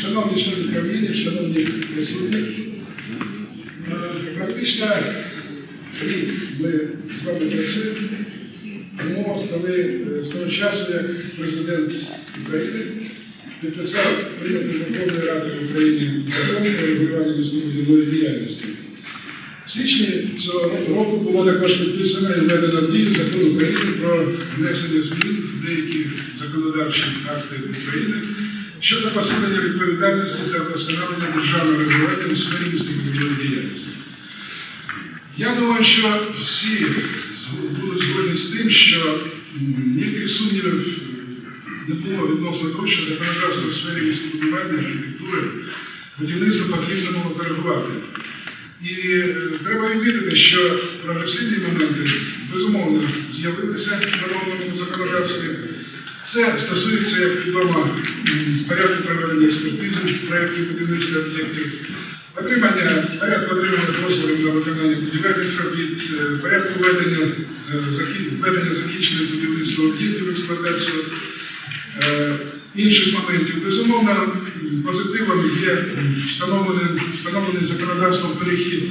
Шановні члени управління, шановні присутні, е, практично рік ми з вами працюємо. Тому, коли е, з того часу, як президент України підписав прийнятий Верховної Ради в Україні закон про регулювання містобудівної діяльності. В січні цього року було також підписано і введено в дію закон України про внесення змін деякі законодавчі акти України щодо посилення відповідальності та вдосконалення державного регулювання у сфері містобудівної діяльності. Я думаю, що всі будуть згодні з тим, що ніяких сумнівів не було відносно того, що законодавство в сфері містобудування, архітектури, будівництва потрібно було коригувати. І е, треба відмітити, що прогресивні моменти безумовно з'явилися в новому законодавстві. Це стосується, як відомо, порядку проведення експертизи проєктів будівництва об'єктів, отримання порядку отримання дозволів на виконання будівельних робіт, е, порядку введення, е, введення закінчення будівництва об'єктів експлуатацію, інших моментів. Безумовно, позитивом є встановлений, встановлений законодавством перехід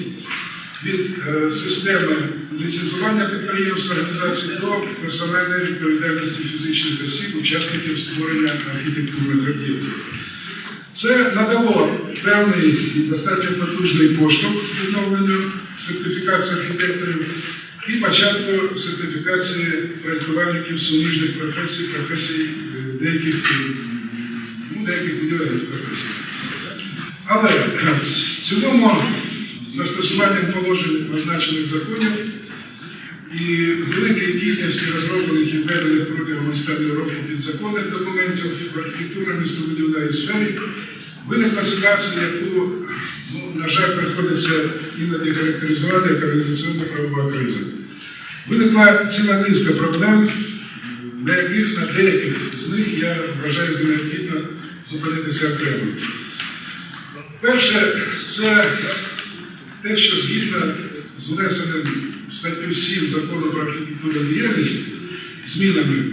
від е, системи ліцензування підприємств організацій до персональної відповідальності фізичних осіб, учасників створення архітектурних об'єктів. Це надало певний і достатньо потужний поштовх відновленню сертифікації архітекторів і початку сертифікації проєктувальників суміжних професій, професій деяких, е, ну, деяких будівельних професій. Але е, в цілому застосуванням положень означених законів і великої кількості розроблених і введених протягом останнього року підзаконних документів в архітектурно-містобудівній сфері виникла ситуація, яку, ну, на жаль, приходиться іноді характеризувати як організаційно-правова криза. Виникла ціла низка проблем, на яких на деяких з них я вважаю за необхідно зупинитися окремо. Перше, це те, що згідно з внесеним статтю 7 закону про архітектурну діяльність змінами,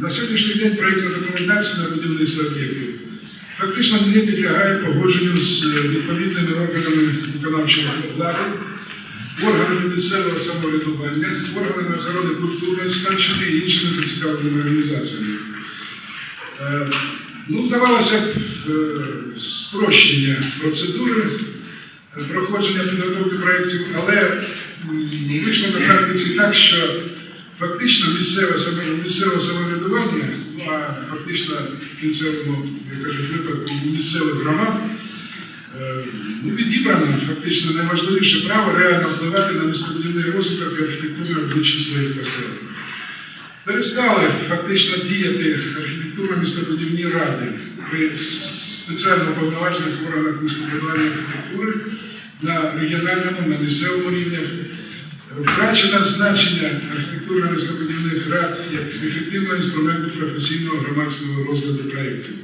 на сьогоднішній день проєктна документація на будівництво об'єктів фактично не підлягає погодженню з відповідними органами виконавчої влади, органами місцевого самоврядування, органами охорони культурної спадщини і іншими зацікавленими організаціями. Е, Ну, здавалося б, е, спрощення процедури е, проходження підготовки проєктів, але вийшло на практиці так, що фактично місцеве місцеве самоврядування, ну а фактично в кінцевому, як кажуть, випадку місцевих громад, ну, відібрано фактично найважливіше право реально впливати на містобудівний розвиток і архітектурне обличчя своїх поселень перестали фактично діяти архітектурно-містобудівні ради при спеціально повноважених органах містобудування архітектури на регіональному, на місцевому рівнях. Втрачено значення архітектурно-містобудівних рад як ефективного інструменту професійного громадського розгляду проєктів.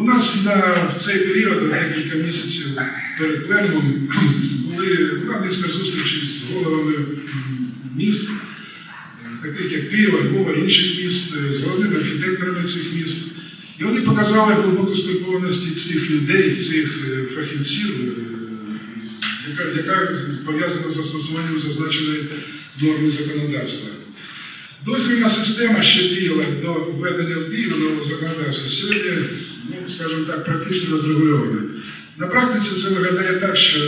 У нас на в цей період, декілька місяців перед пленумом, були була низка зустрічей з головами міст, таких як Києва, Львова, інших міст, е, з головними архітекторами цих міст. І вони показали глибоку стурбованості цих людей, цих е, фахівців, е, яка, яка пов'язана з застосуванням зазначеної норми законодавства. Дозвільна система, що діяла до введення в дію нового законодавства, сьогодні, скажімо так, практично розрегульована. На практиці це виглядає так, що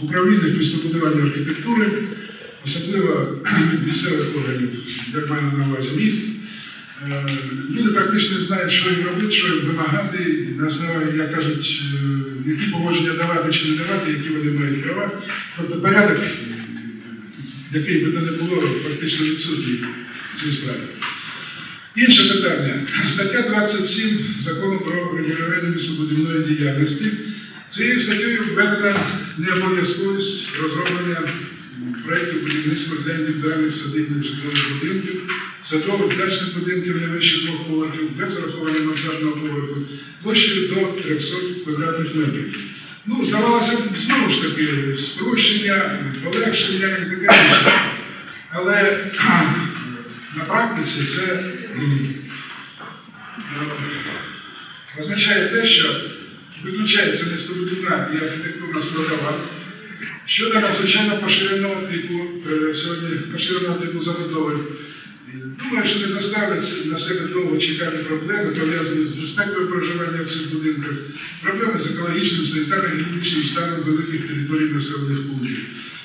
в управліннях містобудування архітектури, особливо від місцевих органів, як маю на увазі міст, е, люди практично не знають, що їм робити, що їм вимагати, на основі, як кажуть, е, які погодження давати чи не давати, які вони мають права. Тобто порядок який би то не було, практично відсутній в цій справі. Інше питання. Стаття 27 закону про регулювання містобудівної діяльності. Цією статтею введена необов'язковість розроблення проєктів будівництва для індивідуальних садибних житлових будинків, садових дачних будинків не вище двох поверхів, без урахування мансардного поверху, площею до 300 квадратних метрів. Ну, здавалося знову ж таки, спрощення, полегшення і таке інше. Але на практиці це означає те, що виключається містобудівна і архітектурна складова щодо надзвичайно поширеного типу е, сьогодні поширеного типу забудови. Думаю, що не заставить на себе довго чекати проблеми, пов'язані з безпекою проживання в цих будинках, проблеми з екологічним, санітарно-гігієнічним станом великих територій населених пунктів.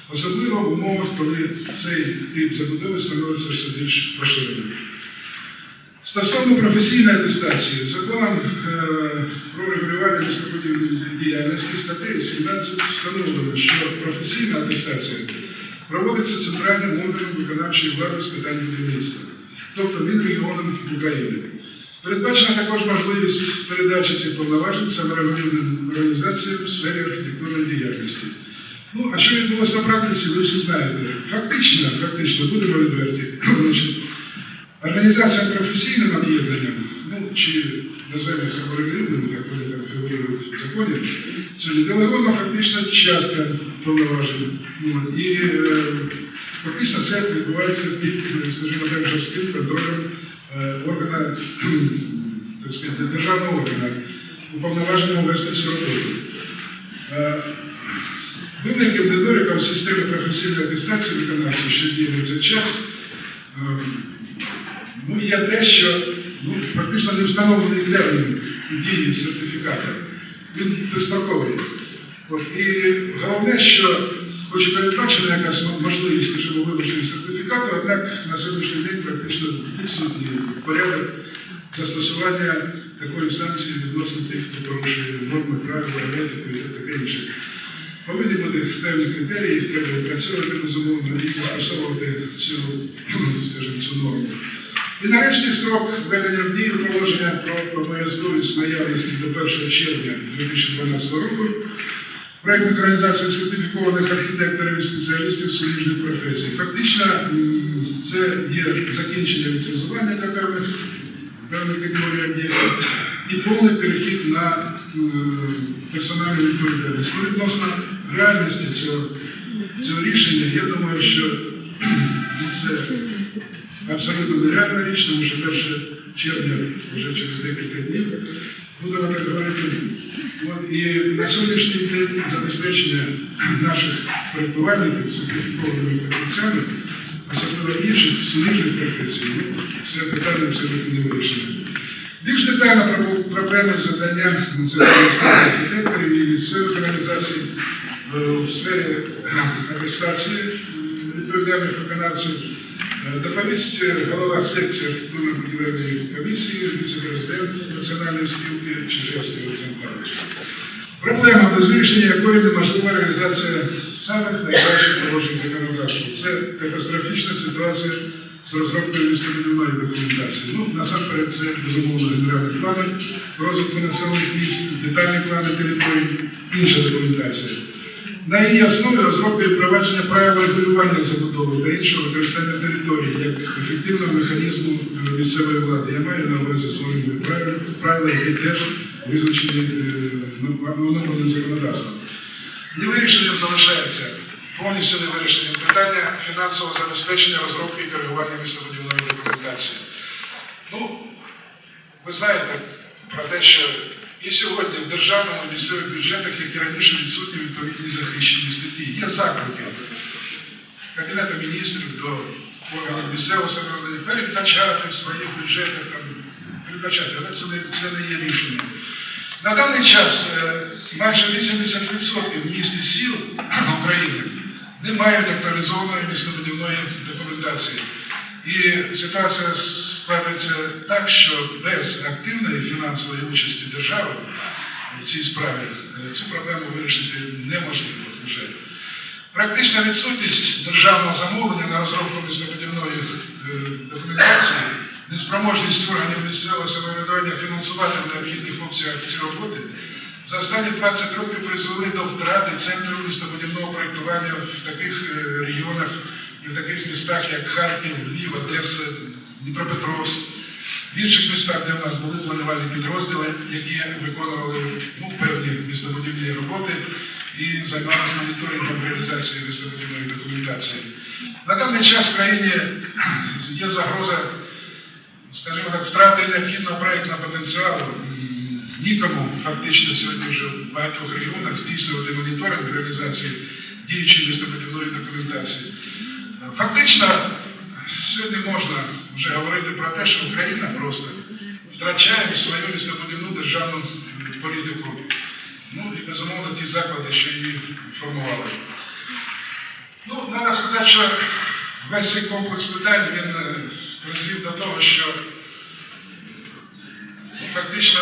Особливо в умовах, коли цей тип забудови становиться все більш поширеним. Стосовно професійної атестації, законом е, про регулювання містобудівної діяльності статтею 17 встановлено, що професійна атестація проводиться центральним органом виконавчої влади з питань будівництва, тобто Мінрегіоном України. Передбачена також можливість передачі цих повноважень саморегулівним організаціям в сфері архітектурної діяльності. Ну, а що відбулося на практиці, ви всі знаєте. Фактично, фактично, будемо відверті. Організація професійним об'єднанням, ну чи назвемо їх саморегулівними, як вони там фігурують в законі, сьогодні делегована фактично частка повноважень. Ну, І е, фактично це відбувається під, скажімо так, жорстким контролем е, органа, так сказати, державного органа, уповноваженого вести цю роботу. Е, Великим недоліком системи професійної атестації виконавців, що діє цей час, е, є те, що ну, фактично не встановлений термін дії сертифіката. Він безстроковий. І головне, що хоч і передбачена якась можливість, скажімо, вилучення сертифікату, однак на сьогоднішній день практично відсутній порядок застосування такої санкції відносно тих, хто порушує норми, правила, етику і таке інше. Повинні бути певні критерії, треба опрацьовувати безумовно і застосовувати цю, скажімо, цю норму. І нарешті строк введення в дію положення про обов'язковість наявності до 1 червня 2012 року проєктних організацій сертифікованих архітекторів і спеціалістів суміжних професій. Фактично, це є закінчення ліцензування для певних, певних категорій об'єктів і повний перехід на персональну відповідальність. Ну, відносно реальності цього, цього рішення, я думаю, що це абсолютно нереальна річ, тому що 1 червня вже через декілька днів будемо так говорити. От, і на сьогоднішній день забезпечення наших проєктувальників сертифікованими фахівцями, особливо інших суміжних професій, це питання абсолютно не вирішено. Більш детально про проблеми завдання національних архітекторів і місцевих організацій е, в сфері е, атестації відповідальних виконавців Доповість е, голова секції архітектурно-будівельної комісії, віце-президент Національної спілки Чижевський Олександр Павлович. Проблема, без вирішення якої неможлива реалізація самих найкращих положень законодавства. Це катастрофічна ситуація з розробкою містобудівної документації. Ну, насамперед, це безумовно генеральні плани розвитку населених міст, детальні плани територій, інша документація. На її основі розробка і впровадження правил регулювання забудови та іншого використання території як ефективного механізму е, місцевої влади. Я маю на увазі створені правила, правила, які теж визначені е, оновленим законодавством. Невирішенням залишається повністю невирішеним питання фінансового забезпечення розробки і коригування містобудівної документації. Ну, ви знаєте про те, що і сьогодні в державному місцевих бюджетах, як і раніше, відсутні відповідні захищені статті. Є заклики Кабінету міністрів до органів місцевого самоврядування передбачати в своїх бюджетах, там, передбачати, але це не, це не є рішення. На даний час е, майже 80% міст і сіл України не мають актуалізованої містобудівної документації. І ситуація складається так, що без активної фінансової участі держави в цій справі е, цю проблему вирішити неможливо вже. Практична відсутність державного замовлення на розробку містобудівної е, документації, неспроможність органів місцевого самоврядування фінансувати в необхідних обсягах ці роботи за останні 20 років призвели до втрати центру містобудівного проєктування в таких е, регіонах в таких містах, як Харків, Львів, Одеса, Дніпропетровськ. В інших містах, де в нас були планувальні підрозділи, які виконували ну, певні містобудівні роботи і займалися моніторингом реалізації містобудівної документації. На даний час в країні є загроза скажімо так, втрати необхідного проєктного потенціалу нікому фактично сьогодні вже в багатьох регіонах здійснювати моніторинг реалізації діючої містобудівної документації. Фактично, сьогодні можна вже говорити про те, що Україна просто втрачає свою містобудівну державну політику. Ну і безумовно ті заклади, що її формували. Ну, треба сказати, що весь цей комплекс питань він е, призвів до того, що ну, фактично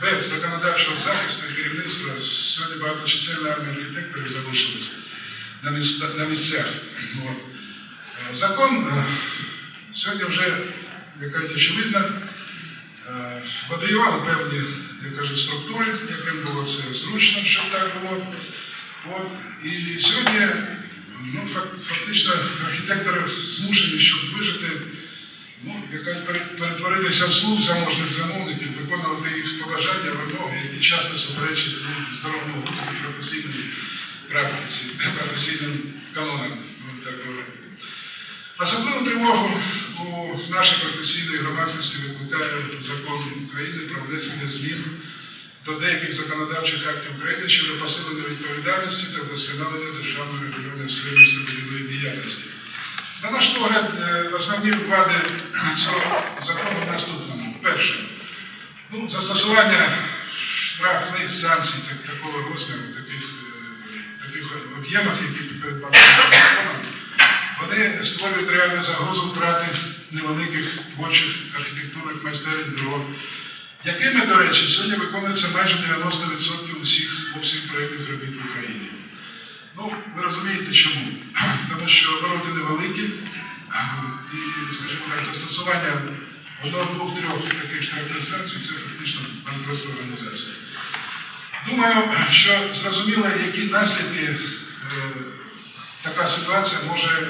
без законодавчого захисту керівництва сьогодні багаточисельна армія архітекторів залишилася на місцях. Закон е, сьогодні вже, як кажуть, очевидно, е, певні, як кажуть, структури, яким було це зручно, щоб так було. От. І сьогодні ну, фактично архітектори змушені, щоб вижити, ну, перетворитися в слуг заможних замовників, виконувати їх побажання, вимоги, які часто суперечать ну, здоровому професійній практиці, професійним канонам, ну, так говорити. Особливу тривогу у нашій професійній громадськості викликає закон України про внесення змін до деяких законодавчих актів України щодо посилення відповідальності та вдосконалення державної регулювання в сфері містобудівної діяльності. На наш погляд, е, основні вади цього закону в наступному. Перше, ну, застосування штрафних санкцій так, такого розміру, таких, е, таких об'ємах, які законом, вони створюють реальну загрозу втрати невеликих творчих архітектурних майстерень дров, якими, до речі, сьогодні виконується майже 90% усіх обсягів проєктних робіт в Україні. Ну, ви розумієте чому? Тому що обороти невеликі, і, скажімо так, застосування одного, двох, трьох таких штрафних санкцій це фактично банкротство організації. Думаю, що зрозуміло, які наслідки така ситуація може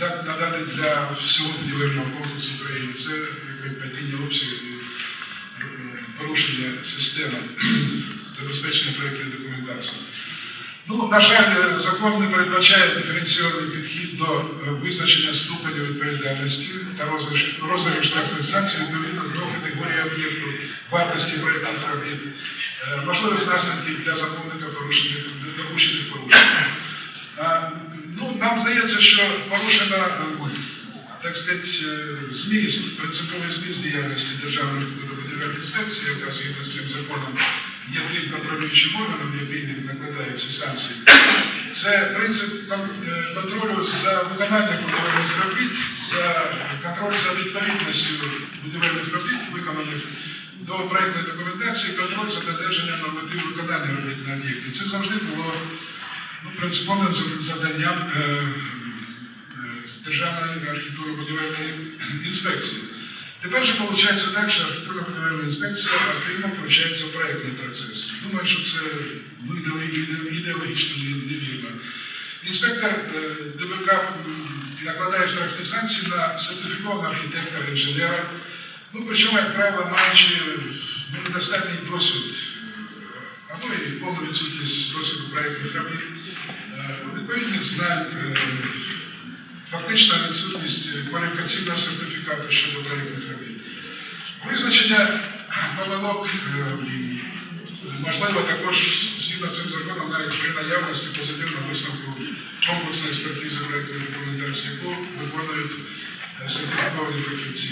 надати для всього будівельного комплексу України. Це падіння обсягів і е, порушення системи забезпечення проєктної документації. Ну, на жаль, закон не передбачає диференційований підхід до е, визначення ступеню відповідальності та розмірів штрафних санкцій відповідно до категорії об'єкту, вартості проєктних робіт, е, можливих наслідків для замовника порушених допущених порушень. Здається, що порушена, е, так сказати, е, зміст, принциповий зміст діяльності Державної будівельної інспекції, яка згідно з цим законом є тим контролюючим органом, який накладає ці санкції. Це принцип е, контролю за виконанням будівельних робіт, за контроль за відповідністю будівельних робіт, виконаних до проєктної документації, контроль за додержанням нормативів виконання робіт на об'єкті. Це завжди було принциповим за- завданням е, е, Державної архітектурно-будівельної інспекції. Тепер же виходить так, що архітектурно-будівельна інспекція активно втручається в проєктний процес. Думаю, що це ну, ідеологічно не- невірно. Інспектор е, ДБК накладає штрафні санкції на сертифікованого архітектора, інженера, ну, причому, як правило, маючи ну, недостатній досвід або і повну відсутність досвіду проєктних робіт, відповідних знань, е, фактично відсутність кваліфікаційного сертифікату щодо проєктних робіт. Визначення помилок е, можливо також згідно цим законом навіть при наявності позитивного висновку комплексної експертизи проєктної документації, яку виконують е, сертифіковані фахівці.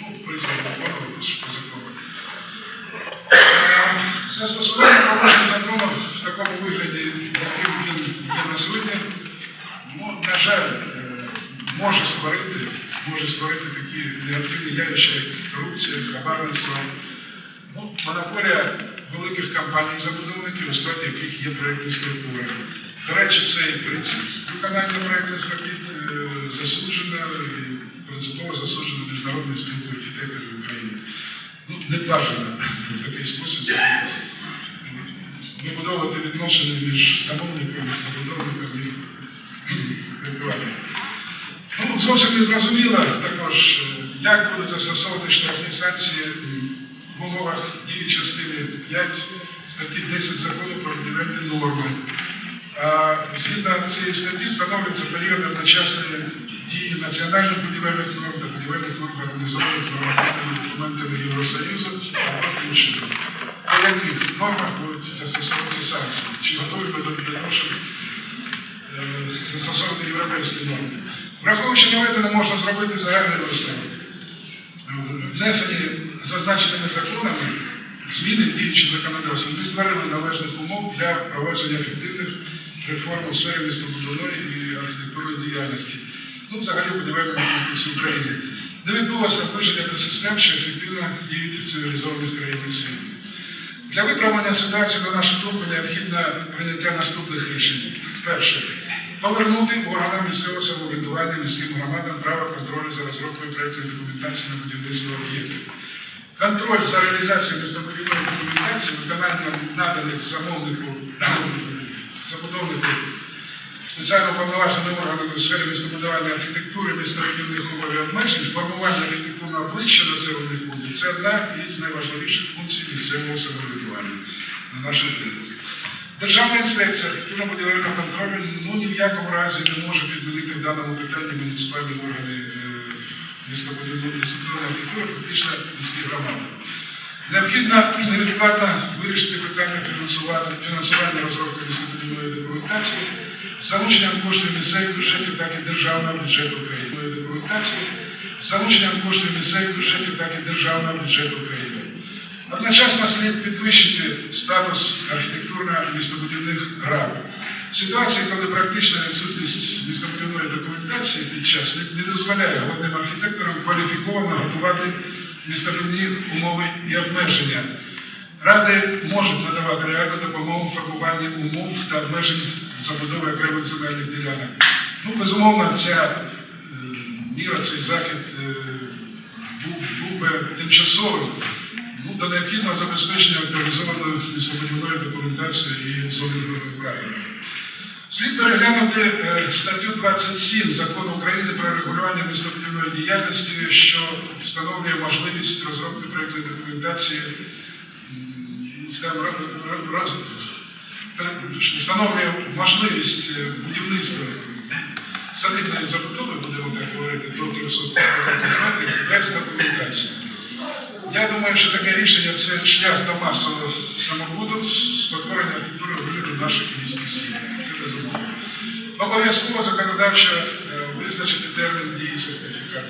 Ну, призвані виконувати по закону. Застосування положень закону в такому вигляді, яким він є на сьогодні, ну, на жаль, е, може створити, може створити такі негативні явища, як корупція, хабарництво, ну, монополія великих компаній-забудовників, у складі яких є проєктні структури. До речі, цей принцип виконання проєктних робіт е, засуджено і принципово засуджено міжнародною спілкою архітекторів України. Ну, не бажано в такий спосіб вибудовувати відношення між замовником, забудовником і проєктувальником. Ну, зовсім не зрозуміло також, е, як будуть застосовувати штрафні санкції в умовах дії частини 5 статті 10 закону про будівельні норми. А згідно цієї статті встановлюється період одночасної дії національних будівельних норм та будівельних норм гармонізованих з нормативними документами Євросоюзу або іншими. По яких нормах будуть застосовуватися санкції? Чи готові ми до того, щоб е, застосовувати європейські норми? Враховуючи наведене, можна зробити загальний висновок. Внесені зазначеними законами зміни діючі законодавство не створили належних умов для провадження ефективних реформ у сфері містобудівної і архітектурної діяльності, ну, взагалі будівельному комплексі України. Не відбулося наближення до систем, що ефективно діють в цивілізованих країнах світу. Для виправлення ситуації, на нашу думку, необхідно прийняття наступних рішень. Перше. Повернути органам місцевого самоврядування міським громадам право контролю за розробкою проєктної документації на будівництво об'єктів. Контроль за реалізацією містобудівної документації, виконання наданих замовнику забудовнику спеціально повноваженими органами у сфері містобудування архітектури, містобудівних умов і обмежень, формування архітектурного обличчя населених пунктів це одна із найважливіших функцій місцевого самоврядування на нашу думку. Державна інспекція архітектурно-будівельного контролю ну, ні в якому разі не може підмінити в даному питанні муніципальні органи е, містобудівної архітектури, фактично міські громади. Необхідно невідкладно вирішити питання фінансування, розробки містобудівної документації залученням коштів місцевих бюджетів, так і державного бюджету України. Документації залученням коштів місцевих бюджетів, так і державного бюджету України. Одночасно слід підвищити статус архітектурно-містобудівних рад. Ситуації, коли практична відсутність містобудівної документації під час не- дозволяє головним архітекторам кваліфіковано готувати містобудівні умови і обмеження. Ради можуть надавати реальну допомогу в формуванні умов та обмежень забудови окремих земельних ділянок. Ну, безумовно, ця е, міра, цей захід е, був, би тимчасовим до необхідного забезпечення актуалізованої містобудівної документації і зонинговими правилами. Слід переглянути е, статтю 27 Закону України про регулювання містобудівної діяльності, що встановлює можливість розробки проєктної документації, встановлює можливість е, будівництва садибної забудови, будемо так говорити, до 300 метрів без документації. Я думаю, що таке рішення це шлях до масового самобуду з покорення архітектури вигляду наших міських сіл. Це безумовно. Обов'язково законодавчо е, визначити термін дії сертифікату.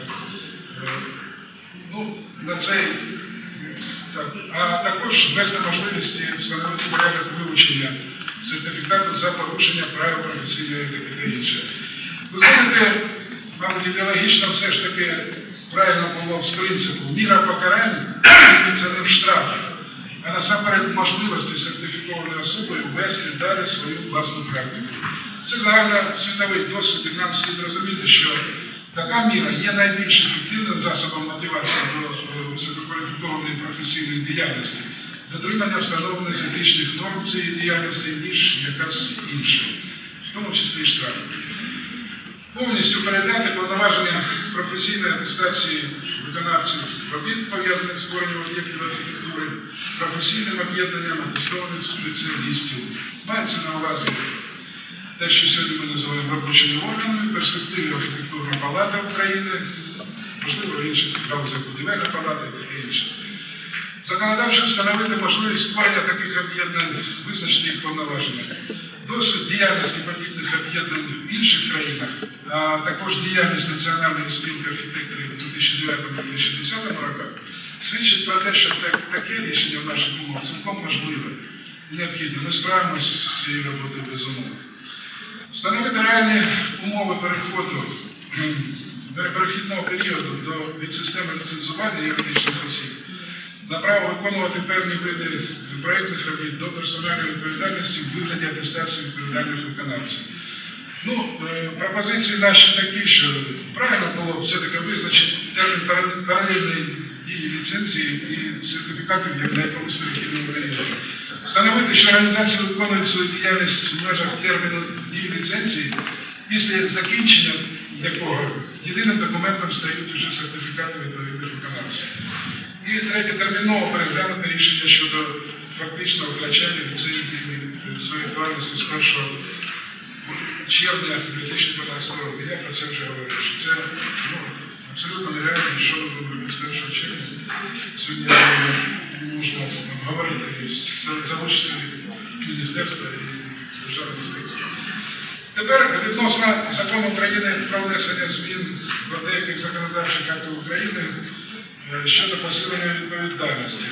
Е, Ну, на цей е, так, а також ввести можливість встановити порядок вилучення сертифікату за порушення правил професійної етики та інше. Виходити, мабуть, ідеологічно все ж таки правильно було з принципу міра покарань це не в штрафі, а насамперед можливості сертифікованої особи ввести далі свою власну практику. Це загальносвітовий досвід, і нам слід розуміти, що така міра є найбільш ефективним засобом мотивації до е, висококваліфікованої професійної діяльності, дотримання встановлених етичних норм цієї діяльності, ніж якась інша, в тому числі і штраф повністю передати повноваження професійної атестації виконавців робіт, пов'язаних з створенням об'єктів архітектури, професійним об'єднанням атестованих спеціалістів. Мається на увазі те, що сьогодні ми називаємо робочими органами, перспективі архітектурна палата України, можливо, інші галузях будівельна палата і таке інше. Законодавчо встановити можливість створення таких об'єднань, визначити їх повноваження. Досвід діяльності подібних об'єднань в інших країнах, а також діяльність Національної спілки архітекторів 2009-2010 роках свідчить про те, що так- таке рішення в наших умовах цілком можливе і необхідне. Ми справимося з цією роботою безумовно. Встановити реальні умови переходу перехідного періоду до від системи ліцензування юридичних осіб на право виконувати певні види проєктних робіт до персональної відповідальності в вигляді атестації відповідальних виконавців. Ну, е, пропозиції наші такі, що правильно було б все-таки визначити термін пара- паралельної дії ліцензії і сертифікатів як перехідному періоді. Встановити, що організація виконує свою діяльність в межах терміну дії ліцензії, після закінчення якого єдиним документом стають вже сертифікати відповідних виконавців. І третє, терміново переглянути рішення щодо фактичного втрачання ліцензії своєї актуальності з 1 червня 2012 року. Я про це вже говорив, що це ну, абсолютно нереально, що ми будемо з 1 червня. Сьогодні не можна обговорити і залучити міністерство і державну інспекцію. Тепер відносно закону України про внесення змін до деяких законодавчих актів України е, щодо посилення відповідальності.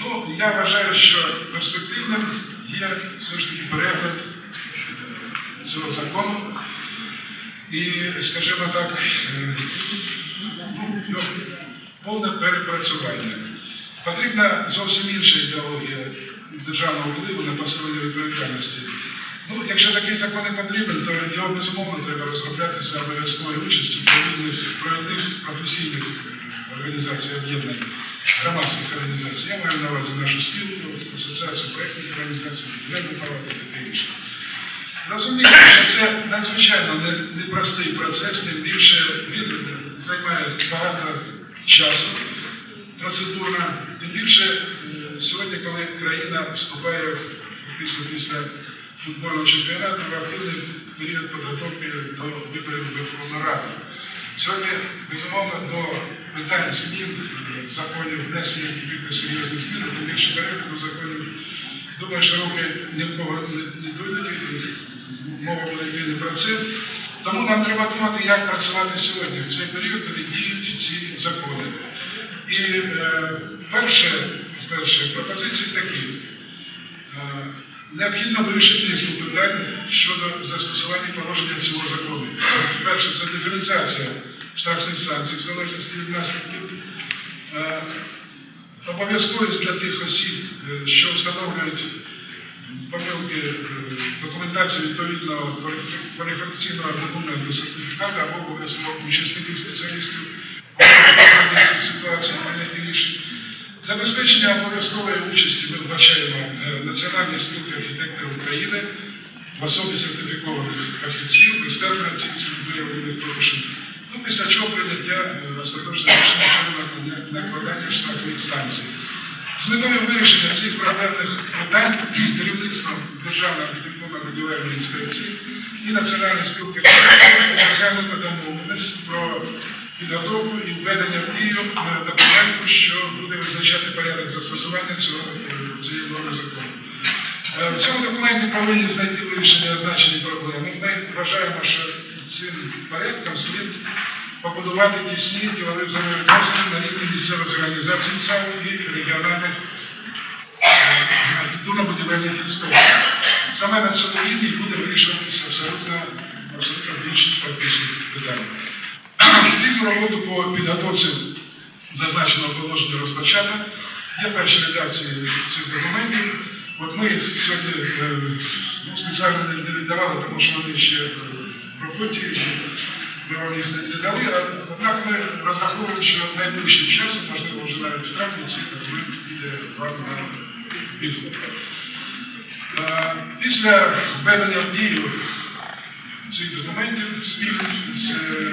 Ну, я вважаю, що перспективним є все ж таки перегляд е, цього закону. І, скажімо так, е, ну, повне перепрацювання. Потрібна зовсім інша ідеологія державного впливу на посилення відповідальності. Ну, якщо такий закон не потрібен, то його безумовно треба розробляти за обов'язковою участю провідних, професійних е, організацій об'єднань, громадських організацій. Я маю на увазі нашу спілку, асоціацію проєктних організацій, палату і таке інше. Розумію, що це надзвичайно не- непростий процес, тим більше він займає багато часу процедурна. Тим більше е, сьогодні, коли країна вступає фактично після футбольного чемпіонату в активний період підготовки до виборів Верховної Ради. Сьогодні, безумовно, до питань змін законів внесення якихось серйозних змін, тим більше перегляду законів. Думаю, що руки ні в кого не, дойдуть, мова буде йти не про це. Тому нам треба думати, як працювати сьогодні, в цей період, коли діють ці закони. І е, перше, перше пропозиції такі. Е, необхідно вирішити низку питань щодо застосування положення цього закону. Перше, це диференціація штрафних санкцій в залежності від наслідків. Е, Обов'язковість для тих осіб, е, що встановлюють помилки документації відповідного кваліфікаційного документу сертифікату або обов'язково таких спеціалістів цих ситуацій прийняти рішень. Забезпечення обов'язкової участі ми вбачаємо е, Національної спілки архітекторів України в особі сертифікованих фахівців, експертної оцінці виявлених порушень. Ну, після чого прийняття е, остаточного рішення накладання штрафних санкцій. З метою вирішення цих проблемних питань керівництвом Державної архітектурно-будівельної інспекції і Національної спілки досягнуто домовленість про підготовку і введення в дію документу, що буде визначати порядок застосування цього цієї норми закону. Е, В цьому документі повинні знайти вирішення означені проблеми. Ми вважаємо, що цим порядком слід побудувати тісні ділові взаємовідносини на рівні місцевих організацій ЦАУ і регіональних е, архітектурно-будівельних інспекцій. Саме на цьому рівні буде вирішуватися абсолютно, абсолютно більшість практичних питань. Спільну роботу по підготовці зазначеного положення розпочато. Є перші редакції цих документів. От ми їх сьогодні е, ну, спеціально не- віддавали, тому що вони ще е, в роботі, їх не дали. Однак ми розраховуємо, що найближчим часом, можливо, вже навіть в травні, цей документ піде вам на відгук. Е, Після введення в дію цих документів спільно з е,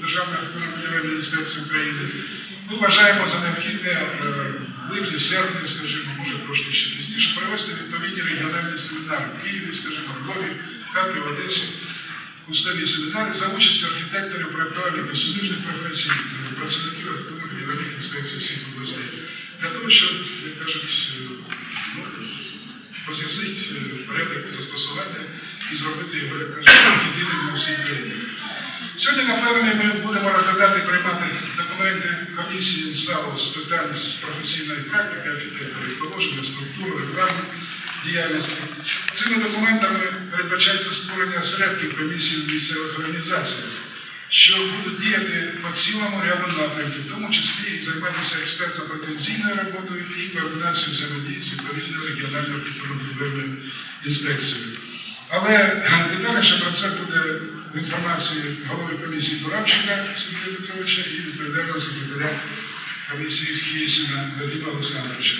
Державною архітектурно-будівельною інспекцією України. Ми вважаємо за необхідне е, липні, серпні, скажімо, може трошки ще пізніше, провести відповідні регіональні семінари в Києві, скажімо, в Львові, Харкові, Одесі, кустові семінари за участю архітекторів, проєктувальників суміжних професій, працівників архітектурно-будівельних інспекцій всіх областей. Для того, щоб, як кажуть, ну, роз'яснити е, порядок застосування і зробити його, як кажуть, єдиним на всій країні. Сьогодні на пленумі ми будемо розглядати і приймати документи комісії САУ з питань професійної практики, архітекторів, положення, структури, регламент діяльності. Цими документами передбачається створення осередків комісії місцевих організаціях, що будуть діяти по цілому ряду напрямків, в тому числі і займатися експертно-претензійною роботою і координацією взаємодії з відповідною регіональною архітектурно-будівельною інспекцією. Але е, детальніше про це буде в інформації голови комісії Буравченка Сергія Петровича і відповідального секретаря комісії Хєсіна Вадима Олександровича.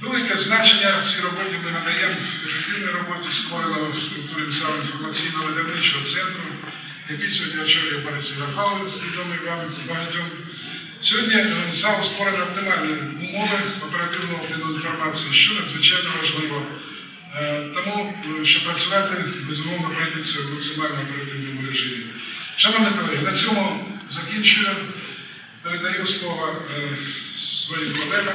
Велике значення в цій роботі ми надаємо ефективній роботі створеного в структурі НСАУ інформаційного видавничого центру, який сьогодні очолює Борис Єрафалов, відомий вам багатьом. Сьогодні НСАУ створено оптимальні умови оперативного обміну інформації, що надзвичайно важливо. Е, Тому, е, щоб працювати, безумовно, прийдеться в максимально оперативному режимі. Шановні колеги, на цьому закінчую. Передаю слово е, своїм колегам.